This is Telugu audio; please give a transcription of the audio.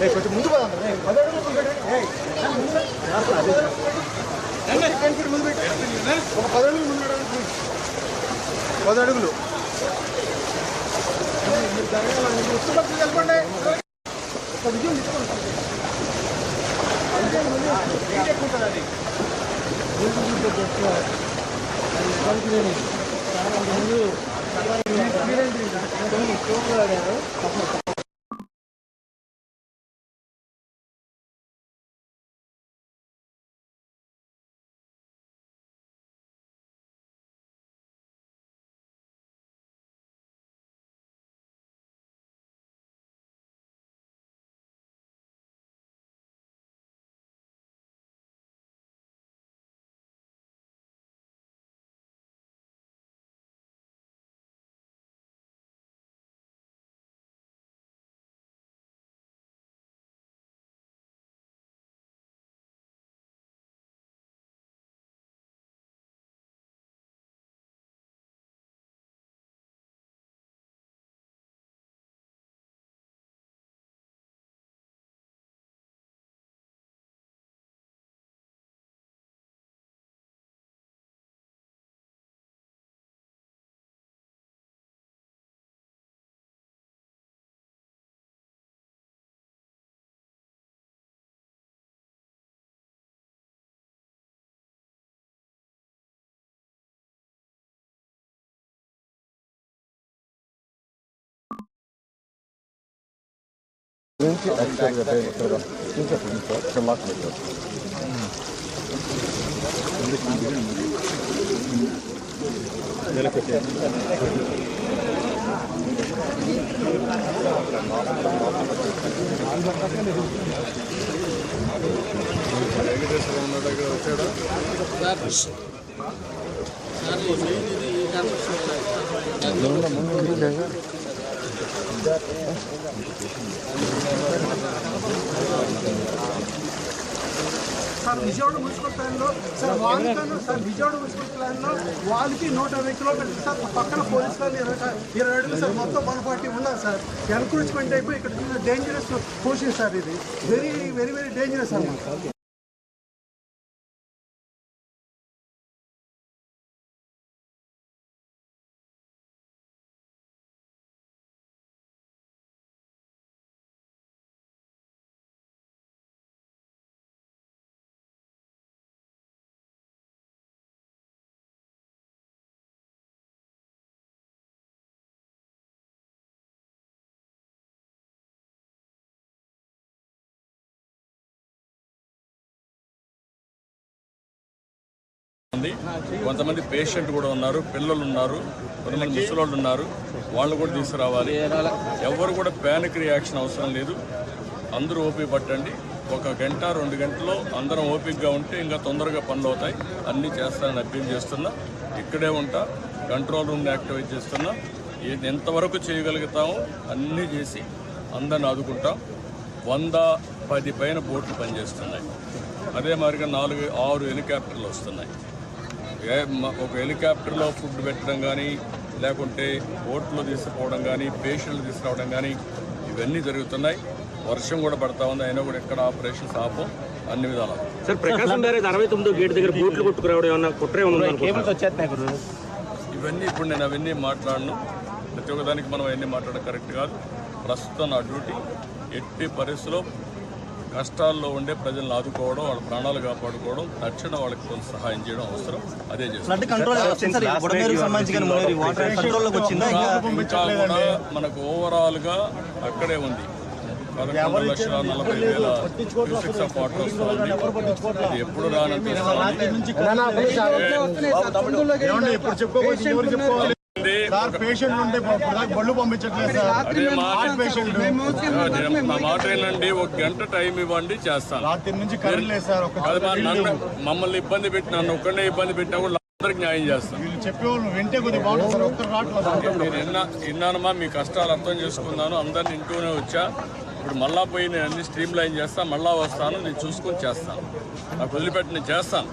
కొంచెం ముందు పద పది అడుగులు ముందు పెట్టండి. ముందు. ఒక పది అడుగులు ముందు. పది. ఒక విజయం తీసుకోండి. విజయం ముందు. Wait Çünkü ekstra bir şey yapıyorum. Çünkü sonuçta tırnak veriyor. ముందు సార్ విజయవాడ మున్సిపల్ ప్లాన్లో సార్ వాళ్ళకన్నా సార్ విజయవాడ మున్సిపల్ ప్లాన్లో వాళ్ళకి నూట ఇరవై కిలోమీటర్లు సార్ పక్కన పోలీస్ వాళ్ళు ఇరవై ఇరవై అడుగులు సార్ మొత్తం వన్ ఫార్టీ ఉండాలి సార్. ఎన్క్రోచ్మెంట్ అయిపోయి ఇక్కడ డేంజరస్ పోషన్ సార్ ఇది. వెరీ వెరీ వెరీ డేంజరస్ అన్నమాట. ఉంది. కొంతమంది పేషెంట్ కూడా ఉన్నారు పిల్లలు ఉన్నారు కొంతమంది ముసలోళ్ళు ఉన్నారు. వాళ్ళు కూడా తీసుకురావాలి. ఎవరు కూడా ప్యానిక్ రియాక్షన్ అవసరం లేదు. అందరూ ఓపిక పట్టండి. ఒక గంట రెండు గంటలో అందరం ఓపికగా ఉంటే ఇంకా తొందరగా పనులు అవుతాయి. అన్నీ చేస్తానని అప్పీల్ చేస్తున్నా. ఇక్కడే ఉంటా. కంట్రోల్ రూమ్ని యాక్టివేట్ చేస్తున్నా. ఎంతవరకు చేయగలుగుతామో అన్నీ చేసి అందరిని ఆదుకుంటాం. వంద పది పైన బోట్లు పనిచేస్తున్నాయి. అదే మాదిరిగా నాలుగు ఆరు హెలికాప్టర్లు వస్తున్నాయి. ఒక హెలికాప్టర్లో ఫుడ్ పెట్టడం కానీ లేకుంటే బోట్లో తీసుకుపోవడం కానీ పేషెంట్లు తీసుకురావడం కానీ ఇవన్నీ జరుగుతున్నాయి. వర్షం కూడా పడతా ఉంది. అయినా కూడా ఎక్కడ ఆపరేషన్స్ ఆపం అన్ని విధాలు. సార్ ప్రకాశం బ్యారేజ్ అరవై తొమ్మిదో గేట్ దగ్గర బోట్లు కొట్టుకురావడం ఏమన్నా కుట్ర? ఇవన్నీ ఇప్పుడు నేను అవన్నీ మాట్లాడను. ప్రతి ఒక్క దానికి మనం అవన్నీ మాట్లాడడం కరెక్ట్ కాదు. ప్రస్తుతం నా డ్యూటీ ఎట్టి పరిస్థితిలో కష్టాల్లో ఉండే ప్రజలను ఆదుకోవడం వాళ్ళ ప్రాణాలు కాపాడుకోవడం తక్షణ వాళ్ళకి కొంత సహాయం చేయడం అవసరం. అదే చేస్తాం. ఇంకా కూడా మనకు ఓవరాల్గా అక్కడే ఉంది. పదకొండు లక్షల నలభై వేల క్యూసెక్స్ ఆఫ్ వాటర్ వస్తుంది అది ఎప్పుడు ఇప్పుడు ఎవరు చెప్పుకోవాలి. సార్ పేషెంట్ ఉంటే బళ్ళు పంపించట్లేదు సార్. అదే మా పేషెంట్ నేను- మా మాట ఏంటండి ఒక గంట టైం ఇవ్వండి చేస్తాను. రాత్రి నుంచి కరెంట్ లేదు సార్ ఒక అది మా నన్ను మమ్మల్ని ఇబ్బంది పెట్టి నన్ను ఒక్కడే ఇబ్బంది పెట్టినా కూడా అందరికి న్యాయం చేస్తాను. వీళ్ళు చెప్పేవాళ్ళు వింటే కొద్దిగా బాగుంటుంది సార్ ఒక్కరు రావట్లేదు సార్. నేను విన్నా విన్నానమ్మా మీ కష్టాలు అర్థం చేసుకున్నాను అందరిని ఇంటూనే వచ్చా. ఇప్పుడు మళ్ళా పోయి నేను అన్ని స్ట్రీమ్ లైన్ చేస్తాను మళ్ళా వస్తాను నేను చూసుకొని చేస్తాను. నాకు వదిలిపెట్టి నేను చేస్తాను.